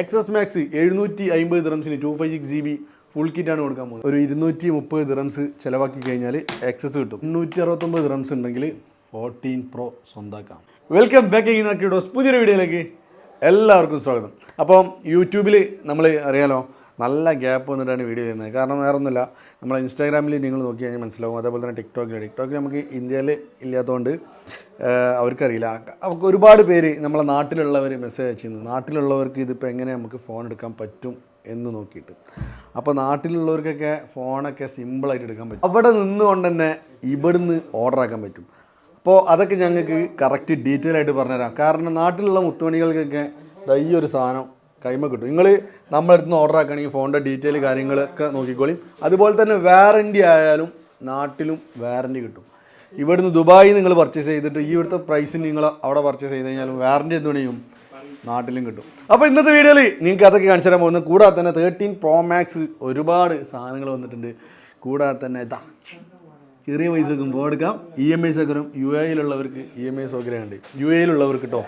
X S max എഴുന്നൂറ്റി അമ്പത് ദിറംസിന് two five six G B full കിറ്റാണ് കൊടുക്കാൻ പോകുന്നത്. ഒരു ഇരുന്നൂറ്റി മുപ്പത് ദിറംസ് ചിലവാക്കി കഴിഞ്ഞാൽ എക്സസ് കിട്ടും. മുന്നൂറ്റി അറുപത്തൊമ്പത് ദിറംസ് ഉണ്ടെങ്കിൽ ഫോർട്ടീൻ പ്രോ സ്വന്തമാക്കാം വെൽക്കം ബാക്ക് ഇനാക്കിഡോസ് പുതിയൊരു വീഡിയോയിലേക്ക് എല്ലാവർക്കും സ്വാഗതം. അപ്പം യൂട്യൂബിൽ നമ്മൾ അറിയാലോ നല്ല ഗ്യാപ്പ് വന്നിട്ടാണ് വീഡിയോ ചെയ്യുന്നത് കാരണം വേറെ ഒന്നുമില്ല നമ്മൾ ഇൻസ്റ്റാഗ്രാമിൽ നിങ്ങൾ നോക്കി കഴിഞ്ഞാൽ മനസ്സിലാവും. അതേപോലെ തന്നെ ടിക്ടോക്കിൽ ടിക്ടോക്കിൽ നമുക്ക് ഇന്ത്യയിൽ ഇല്ലാത്തതുകൊണ്ട് അവർക്കറിയില്ല. അവർക്ക് ഒരുപാട് പേര് നമ്മളെ നാട്ടിലുള്ളവർ മെസ്സേജ് അയച്ചിരുന്നു. നാട്ടിലുള്ളവർക്ക് ഇതിപ്പോൾ എങ്ങനെ നമുക്ക് ഫോൺ എടുക്കാൻ പറ്റും എന്ന് നോക്കിയിട്ട്. അപ്പോൾ നാട്ടിലുള്ളവർക്കൊക്കെ ഫോണൊക്കെ സിമ്പിളായിട്ട് എടുക്കാൻ പറ്റും. അവിടെ നിന്നുകൊണ്ട് തന്നെ ഇവിടുന്ന് ഓർഡർ ആക്കാൻ പറ്റും. അപ്പോൾ അതൊക്കെ ഞങ്ങൾക്ക് കറക്റ്റ് ഡീറ്റെയിൽ ആയിട്ട് പറഞ്ഞുതരാം. കാരണം നാട്ടിലുള്ള മുത്തുമണികൾക്കൊക്കെ ഈ ഒരു സാധനം കൈമ കിട്ടും. നിങ്ങൾ നമ്മളടുത്ത് നിന്ന് ഓർഡർ ആക്കുകയാണെങ്കിൽ ഫോണിന്റെ ഡീറ്റെയിൽ കാര്യങ്ങളൊക്കെ നോക്കിക്കോളിയും അതുപോലെ തന്നെ വാറന്റി ആയാലും നാട്ടിലും വാറന്റി കിട്ടും. ഇവിടുന്ന് ദുബായി നിങ്ങൾ പർച്ചേസ് ചെയ്തിട്ട് ഈ ഇവിടുത്തെ പ്രൈസിന് നിങ്ങൾ അവിടെ പർച്ചേസ് ചെയ്ത് കഴിഞ്ഞാലും വാറന്റി എന്ത് പണിയും നാട്ടിലും കിട്ടും. അപ്പോൾ ഇന്നത്തെ വീഡിയോയിൽ നിങ്ങൾക്ക് അതൊക്കെ കാണിച്ചു തരാൻ പോകുന്നത് കൂടാതെ തന്നെ തേർട്ടീൻ പ്രോ മാക്സ് ഒരുപാട് സാധനങ്ങൾ വന്നിട്ടുണ്ട്. കൂടാതെ തന്നെ ഇതാ ചെറിയ പൈസക്കും എടുക്കാം. ഇ എം ഐ സൗകര്യം യു എയിലുള്ളവർക്ക് ഇ എം ഐ സൗകര്യമുണ്ട്. യു എയിലുള്ളവർക്ക് കേട്ടോ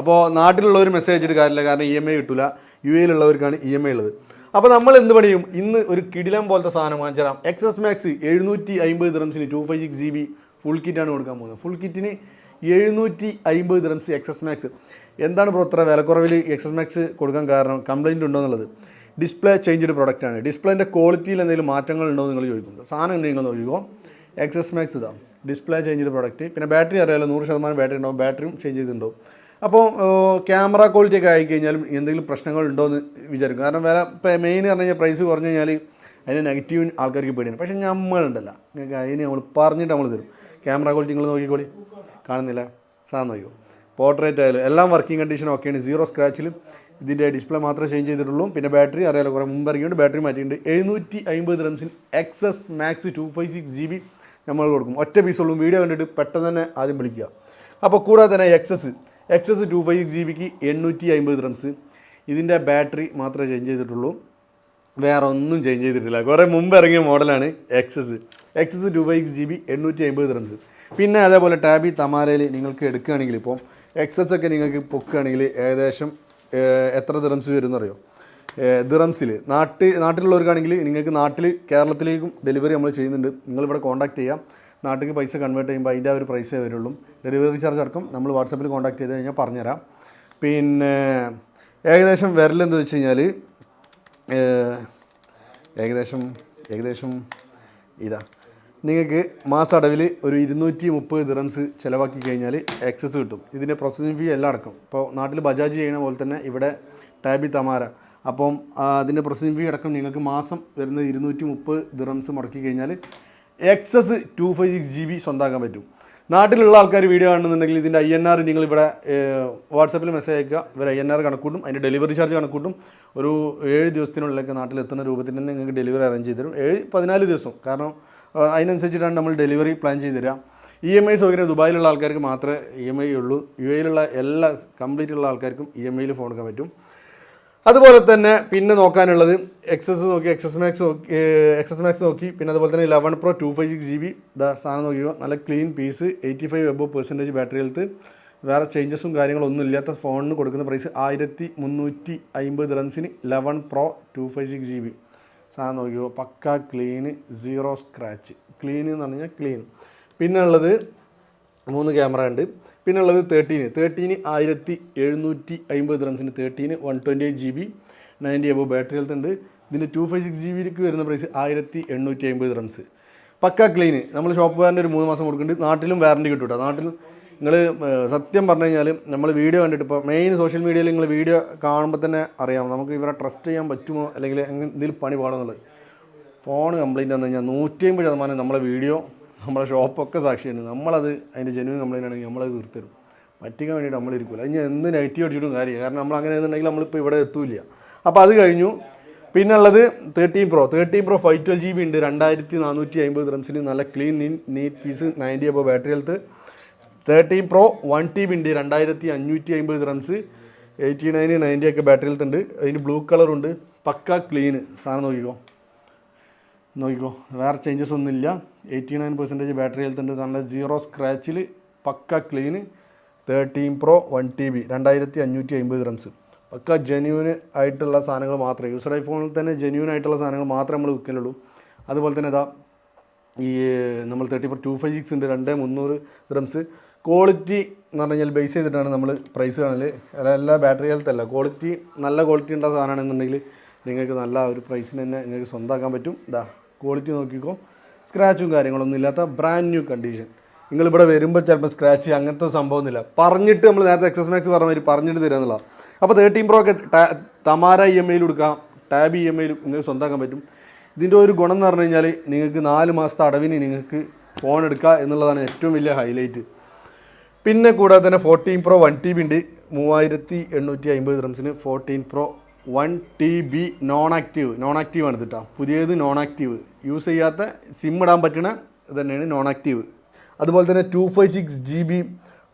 അപ്പോൾ നാട്ടിലുള്ളവർ മെസ്സേജ് അയച്ചിട്ട് കാര്യമില്ല. കാരണം ഇ എം ഐ കിട്ടില്ല യു എയിലുള്ളവർക്കാണ് ഇ എം ഐ ഉള്ളത്. അപ്പോൾ നമ്മൾ എന്ത് പണിയും? ഇന്ന് ഒരു കിടിലം പോലത്തെ സാധനം വാങ്ങിച്ചരാം എക്സസ് മാക്സ് എഴുന്നൂറ്റി അമ്പത് ദിറംസിന് two five six G B full കിറ്റാണ് കൊടുക്കാൻ പോകുന്നത്. ഫുൾ കിറ്റിന് എഴുന്നൂറ്റി അമ്പത് ദിറംസ് എക്സ് എസ് മാക്സ് എന്താണ് ഇപ്പോൾ ഇത്ര വിലക്കുറവിൽ എക്സ് എസ് മാക്സ് കൊടുക്കാൻ കാരണം? കംപ്ലൈന്റ് ഉണ്ടോ എന്നുള്ളത്. ഡിസ്പ്ലേ ചേഞ്ച്ഡ് പ്രൊഡക്റ്റാണ് ഡിസ്പ്ലേന്റെ ക്വാളിറ്റിയിൽ എന്തെങ്കിലും മാറ്റങ്ങൾ ഉണ്ടോ എന്ന് നിങ്ങൾ ചോദിക്കുന്നത് സാധനം ഉണ്ട് നിങ്ങൾ നോക്കിക്കോ എക്സ് എസ് മാക്സ് ഇതാണ് ഡിസ്പ്ലേ ചേഞ്ച് ചെയ്ത പ്രൊഡക്റ്റ് പിന്നെ ബാറ്ററി അറിയാലോ നൂറ് ശതമാനം ബാറ്ററി ഉണ്ടാവും. ബാറ്ററിയും ചേഞ്ച് ചെയ്തിട്ടുണ്ടാവും. അപ്പോൾ ക്യാമറ ക്വാളിറ്റി ഒക്കെ ആയിക്കഴിഞ്ഞാലും എന്തെങ്കിലും പ്രശ്നങ്ങൾ ഉണ്ടോ എന്ന് വിചാരിക്കും. കാരണം വില ഇപ്പോൾ മെയിൻ പറഞ്ഞു കഴിഞ്ഞാൽ പ്രൈസ് കുറഞ്ഞു കഴിഞ്ഞാൽ അതിന് നെഗറ്റീവ് ആൾക്കാർക്ക് പേടിയാണ്. പക്ഷേ നമ്മളുണ്ടല്ല. നിങ്ങൾക്ക് അതിന് നമ്മൾ പറഞ്ഞിട്ട് നമ്മൾ തരും. ക്യാമറ ക്വാളിറ്റി നിങ്ങൾ നോക്കിക്കോളി. കാണുന്നില്ല. സാധനം നോക്കിക്കോ. പോർട്രേറ്റ് ആയാലും എല്ലാം വർക്കിംഗ് കണ്ടീഷൻ ഓക്കെയാണ് സീറോ സ്ക്രാച്ചിലും ഇതിന്റെ ഡിസ്പ്ലേ മാത്രമേ ചേഞ്ച് ചെയ്തിട്ടുള്ളൂ. പിന്നെ ബാറ്ററി അറിയാലോ കുറേ മുമ്പ് ഇറങ്ങിയുണ്ട് ബാറ്ററി മാറ്റിയിട്ടുണ്ട്. എഴുന്നൂറ്റി അമ്പത് റംസിൽ XS max two five six G B നമ്മൾ കൊടുക്കും. ഒറ്റ പീസുള്ളൂ വീഡിയോ കണ്ടിട്ട് പെട്ടെന്ന് തന്നെ ആദ്യം വിളിക്കുക. അപ്പോൾ കൂടാതെ തന്നെ XS XS two five G ബിക്ക് എണ്ണൂറ്റി അമ്പത് റംസ് ഇതിന്റെ ബാറ്ററി മാത്രമേ ചേഞ്ച് ചെയ്തിട്ടുള്ളൂ. വേറെ ഒന്നും ചേഞ്ച് ചെയ്തിട്ടില്ല. കുറേ മുമ്പ് ഇറങ്ങിയ മോഡലാണ് XS. XS two five G B എണ്ണൂറ്റി അമ്പത് റംസ് പിന്നെ അതേപോലെ ടാബി തമാരയിൽ നിങ്ങൾക്ക് എടുക്കുകയാണെങ്കിൽ ഇപ്പോൾ എക്സസ് ഒക്കെ നിങ്ങൾക്ക് പൊക്കുകയാണെങ്കിൽ ഏകദേശം എത്ര ദിറംസ് വരും എന്നറിയോ ദിറംസിൽ നാട്ടിൽ നാട്ടിലുള്ളവർക്കാണെങ്കിൽ നിങ്ങൾക്ക് നാട്ടിൽ കേരളത്തിലേക്കും ഡെലിവറി നമ്മൾ ചെയ്യുന്നുണ്ട്. നിങ്ങളിവിടെ കോൺടാക്ട് ചെയ്യാം. നാട്ടിലേക്ക് പൈസ കൺവേർട്ട് ചെയ്യുമ്പോൾ അതിന്റെ ഒരു പ്രൈസേ വരുള്ളൂ. ഡെലിവറി ചാർജ് അടക്കം നമ്മൾ വാട്സപ്പിൽ കോൺടാക്ട് ചെയ്ത് കഴിഞ്ഞാൽ പറഞ്ഞുതരാം. പിന്നെ ഏകദേശം വിരലെന്ന് വെച്ച് കഴിഞ്ഞാൽ ഏകദേശം ഏകദേശം ഇതാ. നിങ്ങൾക്ക് മാസ അടവിൽ ഒരു ഇരുന്നൂറ്റി മുപ്പത് ദിറംസ് ചിലവാക്കി കഴിഞ്ഞാൽ ആക്സസ് കിട്ടും. ഇതിന്റെ പ്രോസസ്സിംഗ് ഫീ എല്ലാം അടക്കം. ഇപ്പോൾ നാട്ടിൽ ബജാജ് ചെയ്യണ പോലെ തന്നെ ഇവിടെ ടാബി തമാര അപ്പം അതിന്റെ പ്രോസസ്സിംഗ് ഫീ അടക്കം നിങ്ങൾക്ക് മാസം വരുന്നത് ഇരുന്നൂറ്റി മുപ്പത് ദിറംസ് മുടക്കി കഴിഞ്ഞാൽ XS two five six G B സ്വന്തമാക്കാൻ പറ്റും. നാട്ടിലുള്ള ആൾക്കാർ വീഡിയോ കാണുന്നുണ്ടെങ്കിൽ ഇതിന്റെ ഐ എൻ ആർ നിങ്ങൾ ഇവിടെ വാട്സപ്പിൽ മെസ്സേജ് അയക്കുക. ഇവർ ഐ എൻ ആർ കണക്കൂട്ടും. അതിന്റെ ഡെലിവറി ചാർജ് കണക്കൂട്ടും. ഒരു ഏഴ് ദിവസത്തിനുള്ളിലേക്ക് നാട്ടിലെത്തുന്ന രൂപത്തിൽ തന്നെ നിങ്ങൾക്ക് ഡെലിവറി അറേഞ്ച് ചെയ്ത് തരും. ഏഴ് പതിനാല് ദിവസം. കാരണം അതിനനുസരിച്ചിട്ടാണ് നമ്മൾ ഡെലിവറി പ്ലാൻ ചെയ്ത് തരാം. ഇ എം ഐ സൗകര്യം ദുബായിലുള്ള ആൾക്കാർക്ക് മാത്രമേ ഇ എം ഐ ഉള്ളൂ. യു എയിലുള്ള എല്ലാ കംപ്ലീറ്റ് ഉള്ള ആൾക്കാർക്കും ഇ എം ഐയിൽ ഫോൺ എടുക്കാൻ പറ്റും. അതുപോലെ തന്നെ പിന്നെ നോക്കാനുള്ളത് എക്സസ് നോക്കി എക്സസ് മാക്സ് നോക്കി എക്സസ് മാക്സ് നോക്കി പിന്നെ അതുപോലെ തന്നെ eleven pro two five six G B സാധനം നോക്കിയോ നല്ല clean piece eighty five above percentage battery health വേറെ ചേഞ്ചസും കാര്യങ്ങളൊന്നും ഇല്ലാത്ത ഫോണിന് കൊടുക്കുന്ന പ്രൈസ് ആയിരത്തി മുന്നൂറ്റി അമ്പത് റൺസിന് eleven pro two five six G B സാധനം നോക്കിയോ പക്ക ക്ലീന് സീറോ സ്ക്രാച്ച് ക്ലീൻ എന്ന് പറഞ്ഞാൽ ക്ലീൻ പിന്നെ ഉള്ളത് മൂന്ന് ക്യാമറ ഉണ്ട്. പിന്നെ ഉള്ളത് തേർട്ടീന് തേർട്ടീന് ആയിരത്തി എഴുന്നൂറ്റി അമ്പത് റംസിന് thirteen one twenty eight G B ninety above battery health ഉണ്ട്. ഇതിന്റെ ടു ഫൈവ് സിക്സ് ജി ബിക്ക് വരുന്ന പ്രൈസ് ആയിരത്തി എണ്ണൂറ്റി അമ്പത് റംസ് പക്ക ക്ലീന് നമ്മൾ ഷോപ്പ് ഷോപ്പുകാരന്റെ ഒരു മൂന്ന് മാസം കൊടുക്കുന്നുണ്ട്. നാട്ടിലും വാറന്റി കിട്ടും കേട്ടോ നാട്ടിൽ നിങ്ങൾ സത്യം പറഞ്ഞു കഴിഞ്ഞാൽ നമ്മൾ വീഡിയോ കണ്ടിട്ട് ഇപ്പോൾ മെയിൻ സോഷ്യൽ മീഡിയയിൽ നിങ്ങൾ വീഡിയോ കാണുമ്പോൾ തന്നെ അറിയാം. നമുക്ക് ഇവരെ ട്രസ്റ്റ് ചെയ്യാൻ പറ്റുമോ? അല്ലെങ്കിൽ എന്തെങ്കിലും പണി പാടുന്നുള്ളത് ഫോൺ കംപ്ലൈന്റ് വന്നു കഴിഞ്ഞാൽ നൂറ്റി അമ്പത് ശതമാനം നമ്മളെ വീഡിയോ നമ്മളെ ഷോപ്പൊക്കെ സാക്ഷിയാണ് നമ്മളത് അതിന്റെ ജെന്യൂൻ കംപ്ലൈന്റ് ആണെങ്കിൽ നമ്മളത് തീർത്തരും. പറ്റിക്കാൻ വേണ്ടിയിട്ട് നമ്മളിരിക്കില്ല അതിന് എന്ത് നെഗറ്റീവ് അടിച്ചിട്ടും കാര്യമില്ല. കാരണം നമ്മൾ അങ്ങനെ എന്നുണ്ടെങ്കിൽ നമ്മളിപ്പോൾ ഇവിടെ എത്തൂല്ല. അപ്പോൾ അത് കഴിഞ്ഞു. പിന്നെ ഉള്ളത് thirteen pro thirteen pro five twelve G B ഉണ്ട്. രണ്ടായിരത്തി നാനൂറ്റി അമ്പത് റംസിന് നല്ല ക്ലീൻ നീറ്റ് പീസ് നയന്റി അപ്പോൾ battery health thirteen pro one T B ഉണ്ട്. രണ്ടായിരത്തി അഞ്ഞൂറ്റി അമ്പത് റംസ് എയ്റ്റി നയൻ നയന്റി ഒക്കെ ബാറ്ററി ഹെൽത്ത് ഉണ്ട്. അതിന് ബ്ലൂ കളറുണ്ട് പക്ക ക്ലീന് സാധനം നോക്കിക്കോ. നോക്കിക്കോ വേറെ ചേഞ്ചസ് ഒന്നുമില്ല eighty nine percentage battery health ഉണ്ട്. നല്ല സീറോ സ്ക്രാച്ചിൽ പക്ക clean thirteen pro one T B രണ്ടായിരത്തി അഞ്ഞൂറ്റി അമ്പത് റംസ് പക്ക ജെന്യൂന് ആയിട്ടുള്ള സാധനങ്ങൾ മാത്രമേ യൂസർ ഐഫോണിൽ തന്നെ ജെന്യൂൻ ആയിട്ടുള്ള സാധനങ്ങൾ മാത്രമേ നമ്മൾ വിൽക്കലുള്ളൂ അതുപോലെ തന്നെ ഇതാ ഈ നമ്മൾ thirty four two five six ഉണ്ട്. രണ്ട് മുന്നൂറ് ഗ്രംസ് ക്വാളിറ്റി എന്ന് പറഞ്ഞു കഴിഞ്ഞാൽ ബേസ് ചെയ്തിട്ടാണ് നമ്മൾ പ്രൈസ് കാണൽ അതല്ല ബാറ്ററി ഹെൽത്ത് അല്ല. ക്വാളിറ്റി നല്ല ക്വാളിറ്റി ഉള്ള സാധനമാണെന്നുണ്ടെങ്കിൽ നിങ്ങൾക്ക് നല്ല ഒരു പ്രൈസിന് തന്നെ നിങ്ങൾക്ക് സ്വന്തമാക്കാൻ പറ്റും. ഇതാ ക്വാളിറ്റി നോക്കിക്കോ. സ്ക്രാച്ചും കാര്യങ്ങളൊന്നും ഇല്ലാത്ത ബ്രാൻഡ് ന്യൂ കണ്ടീഷൻ നിങ്ങൾ ഇവിടെ വരുമ്പോൾ ചിലപ്പോൾ സ്ക്രാച്ച് അങ്ങനത്തെ സംഭവമൊന്നുമില്ല പറഞ്ഞിട്ട് നമ്മൾ നേരത്തെ എക്സസ് മാക്സ് പറഞ്ഞ മാതിരി പറഞ്ഞിട്ട് തരിക എന്നുള്ളതാണ് അപ്പോൾ തേർട്ടീൻ പ്രോ ഒക്കെ തമാര ഇ എം ഐയിൽ കൊടുക്കാം. ടാബ് ഇ എം ഐയിൽ നിങ്ങൾക്ക് സ്വന്തമാക്കാൻ പറ്റും. ഇതിന്റെ ഒരു ഗുണം എന്ന് പറഞ്ഞു കഴിഞ്ഞാൽ നിങ്ങൾക്ക് നാല് മാസത്തെ അടവിന് നിങ്ങൾക്ക് ഫോൺ എടുക്കുക എന്നുള്ളതാണ് ഏറ്റവും വലിയ ഹൈലൈറ്റ് പിന്നെ കൂടാതെ തന്നെ fourteen pro one T B ഉണ്ട്. മൂവായിരത്തി എണ്ണൂറ്റി അമ്പത് റംസിന് fourteen pro one T B non active non active ആണ് ഇതിട്ടാ പുതിയത് നോൺ ആക്റ്റീവ് യൂസ് ചെയ്യാത്ത സിം ഇടാൻ പറ്റണ തന്നെയാണ് നോൺ ആക്റ്റീവ് അതുപോലെ തന്നെ two five six G B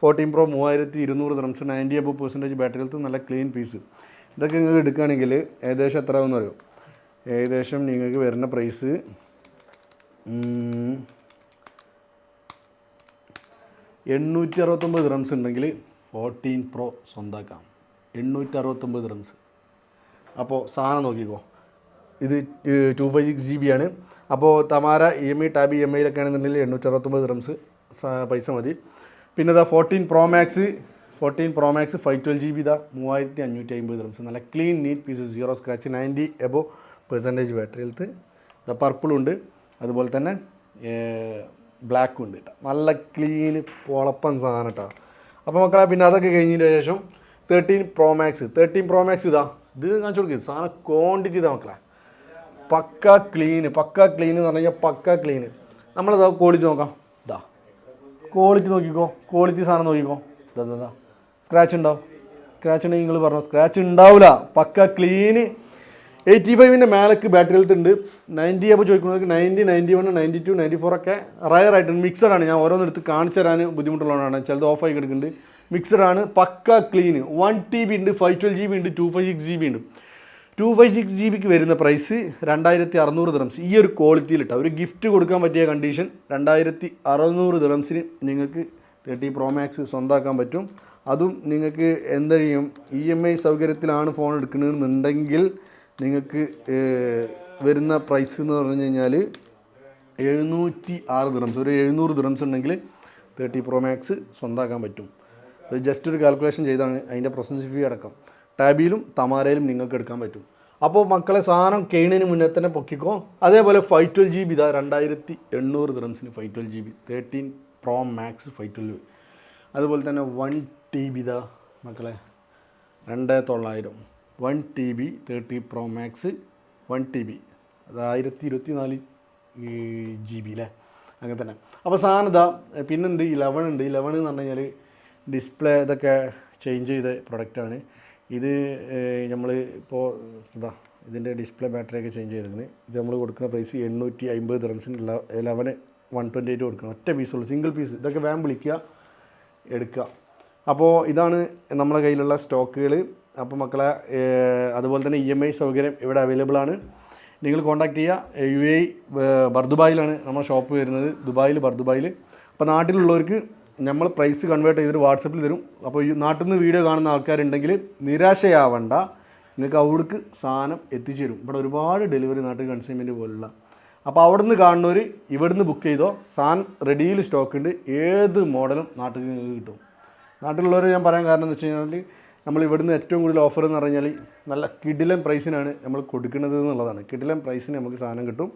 fourteen pro മൂവായിരത്തി ഇരുന്നൂറ് dirhams ninety above percentage battery health നല്ല ക്ലീൻ പീസ് ഇതൊക്കെ നിങ്ങൾക്ക് എടുക്കുകയാണെങ്കിൽ ഏകദേശം എത്ര ആവുമെന്ന് അറിയോ? ഏകദേശം നിങ്ങൾക്ക് വരുന്ന പ്രൈസ് എണ്ണൂറ്റി അറുപത്തൊമ്പത് ഗ്രംസ് ഉണ്ടെങ്കിൽ ഫോർട്ടീൻ പ്രോ സ്വന്തമാക്കാം എണ്ണൂറ്റി അറുപത്തൊമ്പത് റംസ് അപ്പോൾ സാധനം നോക്കിക്കോ. ഇത് two five six G B ആണ്. അപ്പോൾ Tamara E M I tab E M ഐയിലൊക്കെ ആണെന്നുണ്ടെങ്കിൽ എണ്ണൂറ്റി അറുപത്തൊമ്പത് റംസ് പൈസ മതി. പിന്നെ ഇതാ fourteen pro max fourteen pro max five twelve G B ഇതാ മൂവായിരത്തി അഞ്ഞൂറ്റി അമ്പത് റംസ് നല്ല clean neat piece zero scratch ninety above percentage battery health the പർപ്പിളുണ്ട് അതുപോലെ തന്നെ ബ്ലാക്കും ഉണ്ട് കേട്ടോ നല്ല ക്ലീൻ പൊളപ്പം സാധനം കേട്ടോ അപ്പോൾ മക്കളെ പിന്നെ അതൊക്കെ കഴിഞ്ഞതിന് ശേഷം thirteen pro max thirteen pro max ഇതാ. ഇത് കാണിച്ചു കൊടുക്കുക സാധനം ക്വാണ്ടിറ്റി ഇതാ പക്ക ക്ലീന് പക്ക ക്ലീൻ എന്ന് പറഞ്ഞു കഴിഞ്ഞാൽ പക്ക ക്ലീന് നമ്മളിതാ ക്വാളിറ്റി നോക്കാം. ഇതാ ക്വാളിറ്റി നോക്കിക്കോ ക്വാളിറ്റി സാധനം നോക്കിക്കോ. ഇതാ സ്ക്രാച്ച് ഉണ്ടാവും സ്ക്രാച്ച് ഉണ്ടെങ്കിൽ നിങ്ങൾ പറഞ്ഞു. സ്ക്രാച്ച് ഉണ്ടാവില്ല പക്ക ക്ലീന് എയ്റ്റി ഫൈവിന്റെ മേലക്ക് ബാറ്ററി ഹെൽത്ത് ഉണ്ട്. നയന്റി അപ്പോൾ ചോദിക്കുന്നവർക്ക് ninety ninety one ninety to ninety four ഒക്കെ റയർ ആയിട്ടുണ്ട് മിക്സഡാണ് ഞാൻ ഓരോന്നെടുത്ത് കാണിച്ചു തരാൻ ബുദ്ധിമുട്ടുള്ളതാണ് ചിലത് ഓഫായി കിടക്കുന്നുണ്ട്. മിക്സഡ് ആണ് പക്ക ക്ലീൻ വൺ ടി ബി ഉണ്ട് ഫൈവ് ട്വൽവ് ജി ബി ഉണ്ട് two five six G B ഉണ്ട്. ടു ഫൈവ് സിക്സ് ജി ബിക്ക് വരുന്ന പ്രൈസ് രണ്ടായിരത്തി അറുന്നൂറ് ദിറംസ് ഈ ഒരു ക്വാളിറ്റിയിലിട്ട ഒരു ഗിഫ്റ്റ് കൊടുക്കാൻ പറ്റിയ കണ്ടീഷൻ രണ്ടായിരത്തി അറുന്നൂറ് ദിറംസിന് നിങ്ങൾക്ക് തേർട്ടി പ്രോ മാക്സ് സ്വന്തമാക്കാൻ പറ്റും. അതും നിങ്ങൾക്ക് എന്താ ചെയ്യും? ഇ എം ഐ സൗകര്യത്തിലാണ് ഫോൺ എടുക്കുന്നതെന്നുണ്ടെങ്കിൽ നിങ്ങൾക്ക് വരുന്ന പ്രൈസ് എന്ന് പറഞ്ഞു കഴിഞ്ഞാൽ എഴുന്നൂറ്റി ആറ് ദിറംസ് ഒരു എഴുന്നൂറ് ദിറംസ് ഉണ്ടെങ്കിൽ തേർട്ടി പ്രോ മാക്സ് സ്വന്തമാക്കാൻ പറ്റും. അത് ജസ്റ്റ് ഒരു കാൽക്കുലേഷൻ ചെയ്താണ് അതിന്റെ പ്രൊസൻസ് ഫീ അടക്കം. ടാബിയിലും തമാരയിലും നിങ്ങൾക്ക് എടുക്കാൻ പറ്റും. അപ്പോൾ മക്കളെ സാധനം കെയിനിന് മുന്നേ തന്നെ പൊക്കിക്കോ. അതേപോലെ ഫൈവ് ട്വൽവ് ജി ബി ഇതാ രണ്ടായിരത്തി എണ്ണൂറ് ദിറംസിന് five twelve G B thirteen pro max five twelve അതുപോലെ തന്നെ വൺ ടി ബി ഇതാ മക്കളെ രണ്ട് തൊള്ളായിരം. One T B thirty pro max one T B അത് ആയിരത്തി ഇരുപത്തി നാല് ജി ബി അല്ലേ അങ്ങനെ തന്നെ. അപ്പോൾ സാധനം ഇതാ പിന്നുണ്ട് ഇലവൺ ഉണ്ട്. ഇലവൺ എന്ന് പറഞ്ഞു കഴിഞ്ഞാൽ ഡിസ്പ്ലേ ഇതൊക്കെ ചേഞ്ച് ചെയ്ത പ്രൊഡക്റ്റാണ് ഇത് നമ്മൾ ഇപ്പോൾ ഇതാ ഇതിന്റെ ഡിസ്പ്ലേ ബാറ്ററി ഒക്കെ ചേഞ്ച് ചെയ്തിരുന്നത് ഇത് നമ്മൾ കൊടുക്കുന്ന പ്രൈസ് എണ്ണൂറ്റി അമ്പത് ദിറംസിന് ലെവന് വൺ ട്വന്റി എയ്റ്റ് കൊടുക്കണം. ഒറ്റ പീസുള്ളൂ സിംഗിൾ പീസ് ഇതൊക്കെ വേം വിളിക്കുക എടുക്കുക. അപ്പോൾ ഇതാണ് നമ്മളെ കയ്യിലുള്ള സ്റ്റോക്കുകൾ അപ്പോൾ മക്കളെ അതുപോലെ തന്നെ ഇ എം ഐ സൗകര്യം ഇവിടെ അവൈലബിൾ ആണ്. നിങ്ങൾ കോൺടാക്ട് ചെയ്യുക. യു എ ബർദുബായിലാണ് നമ്മുടെ ഷോപ്പ് വരുന്നത്. ദുബായിൽ ബർദുബായിൽ അപ്പോൾ നാട്ടിലുള്ളവർക്ക് നമ്മൾ പ്രൈസ് കൺവേർട്ട് ചെയ്തിട്ട് വാട്സപ്പിൽ തരും. അപ്പോൾ ഈ നാട്ടിൽ നിന്ന് വീഡിയോ കാണുന്ന ആൾക്കാരുണ്ടെങ്കിൽ നിരാശയാവണ്ട. നിങ്ങൾക്ക് അവിടേക്ക് സാധനം എത്തിച്ചു തരും. ഇവിടെ ഒരുപാട് ഡെലിവറി നാട്ടിൽ കൺസ്യൂമെന്റ് പോലുള്ള. അപ്പോൾ അവിടെ നിന്ന് കാണുന്നവർ ഇവിടുന്ന് ബുക്ക് ചെയ്തോ സാധനം റെഡിയിൽ സ്റ്റോക്ക് ഉണ്ട് ഏത് മോഡലും നാട്ടിൽ നിങ്ങൾക്ക് കിട്ടും. നാട്ടിലുള്ളവർ ഞാൻ പറയാൻ കാരണം എന്ന് വെച്ച് കഴിഞ്ഞാൽ നമ്മൾ ഇവിടുന്ന് ഏറ്റവും കൂടുതൽ ഓഫർ എന്ന് പറഞ്ഞാൽ നല്ല കിടിലൻ പ്രൈസിനാണ് നമ്മൾ കൊടുക്കുന്നത് എന്നുള്ളതാണ്. കിടിലൻ പ്രൈസിന് നമുക്ക് സാധനം കിട്ടും.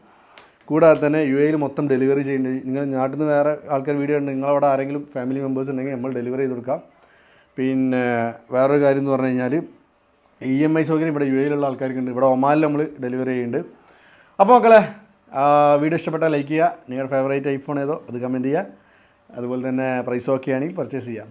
കൂടാതെ തന്നെ യു എയിൽ മൊത്തം ഡെലിവറി ചെയ്യേണ്ടി നിങ്ങൾ നാട്ടിൽ നിന്ന് വേറെ ആൾക്കാർ വീഡിയോ ഉണ്ട് നിങ്ങളവിടെ ആരെങ്കിലും ഫാമിലി മെമ്പേഴ്സ് ഉണ്ടെങ്കിൽ നമ്മൾ ഡെലിവറി ചെയ്ത് കൊടുക്കാം. പിന്നെ വേറൊരു കാര്യം എന്ന് പറഞ്ഞു കഴിഞ്ഞാൽ ഇ എം ഐ സൗകര്യം ഇവിടെ യു എയിലുള്ള ആൾക്കാർക്കുണ്ട്. ഇവിടെ ഒമാനിൽ നമ്മൾ ഡെലിവറി ചെയ്യുന്നുണ്ട്. അപ്പോൾ മക്കളെ വീഡിയോ ഇഷ്ടപ്പെട്ടാൽ ലൈക്ക് ചെയ്യുക. നിങ്ങളുടെ ഫേവറേറ്റ് ഐഫോൺ ഏതോ അത് കമന്റ് ചെയ്യുക. അതുപോലെ തന്നെ പ്രൈസ് ഓക്കെ ആണെങ്കിൽ പർച്ചേസ് ചെയ്യാം.